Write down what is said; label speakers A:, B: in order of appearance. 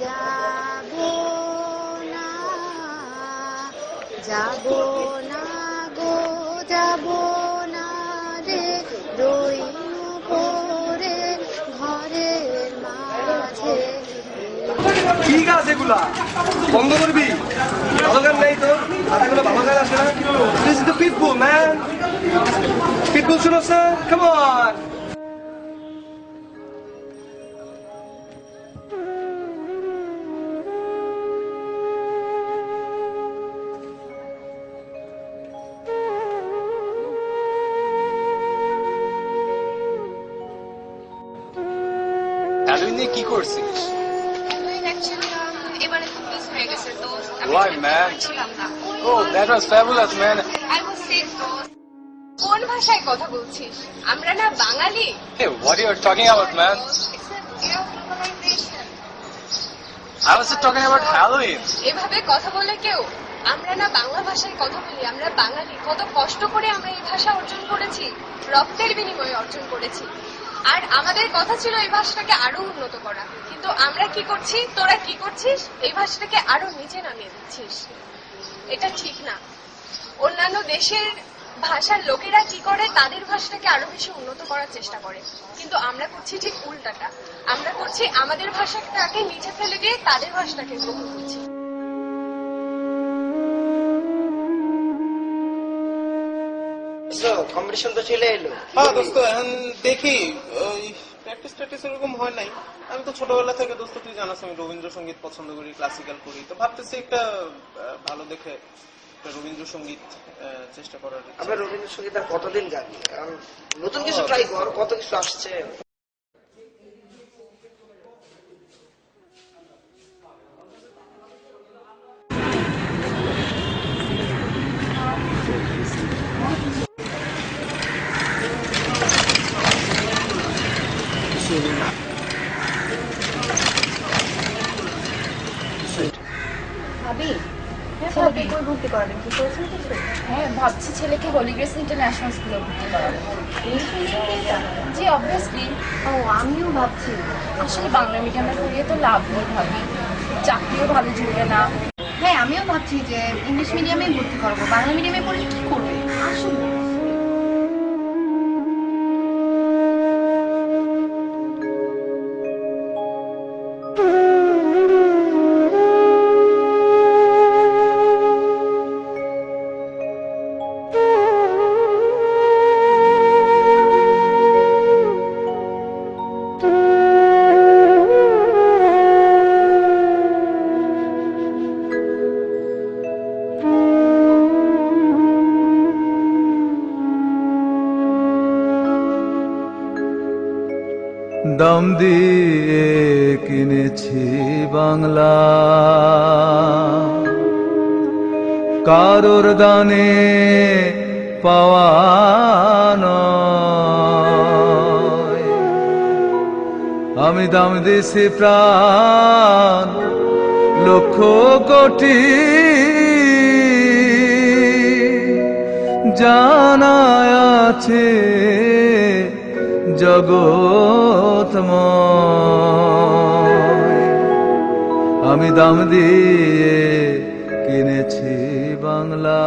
A: যাব না যাব না গো যাব না রে রইনু পরে ঘরের মাঝে
B: কি গাছ এগুলা? বন্ধ করবি? ভালো গান নেই তো হাতে কোনো ভালো না? This is the pitbull man pitbull come on
C: নিয়ে কি করছিস?
A: এবারে মিস হয়ে গেছে তো
C: Why, man?
A: কোন ভাষায় কথা বলছিস? আমরা না বাঙালি। এভাবে কথা বলে কেউ? আমরা না বাংলা ভাষায় কথা বলি আমরা বাঙালি। কত কষ্ট করে আমরা এই ভাষা অর্জন করেছি রক্তের বিনিময়ে অর্জন করেছি। আর আমাদের কথা ছিল এই ভাষাটাকে আরও উন্নত করা। কিন্তু আমরা কি করছি? তোরা কি করছিস? এই ভাষাটাকে আরও নিচে নামিয়ে দিচ্ছিস। এটা ঠিক না। অন্যান্য দেশের ভাষার লোকেরা কি করে? তাদের ভাষাটাকে আরও বেশি উন্নত করার চেষ্টা করে। কিন্তু আমরা করছি ঠিক উল্টাটা। আমরা করছি আমাদের ভাষাটাকে নিচে ফেলে দিয়ে তাদের ভাষাটাকে গ্রহণ করছি।
D: কম্পিটিশন তো চলে এলো।
E: হ্যাঁ দোস্ত এখন দেখি। ওই প্র্যাকটিস ট্র্যাকটিস এরকম হয় নাই। আমি তো ছোটবেলা থেকে দোস্ত তুই জানাস আমি রবীন্দ্রসঙ্গীত পছন্দ করি ক্লাসিক্যাল করি। তো ভাবতেছি একটা ভালো দেখে রবীন্দ্রসঙ্গীত চেষ্টা করার
D: আমরা রবীন্দ্রসঙ্গীত আর কতদিন গাবি? কারণ নতুন কিছু ট্রাই কর কত কিছু আসছে।
F: ভাবি? ছেলেকে কই ভর্তি করাবেন কি করেছেন কিছু হ্যাঁ ভাবছি ছেলেকে হলিগ্রেস ইন্টারন্যাশনাল স্কুলে ভর্তি করাবো। জি অবভিয়াসলি ও আমিও ভাবছি। আসলে বাংলা মিডিয়ামে পড়িয়ে তো লাভ নেই ভাবি। চাকরিও ভালো জুড়বে না। হ্যাঁ আমিও ভাবছি যে ইংলিশ মিডিয়ামে ভর্তি করব। বাংলা মিডিয়ামে পড়ে কি করবে? আসলে
G: দাম দিয়ে কিনেছি বাংলা। কারোর দানে পাওয়া আমি দাম দিছি প্রাণ লক্ষ কোটি। জানায় আছে জগৎময় আমি দাম দিয়ে কিনেছি বাংলা।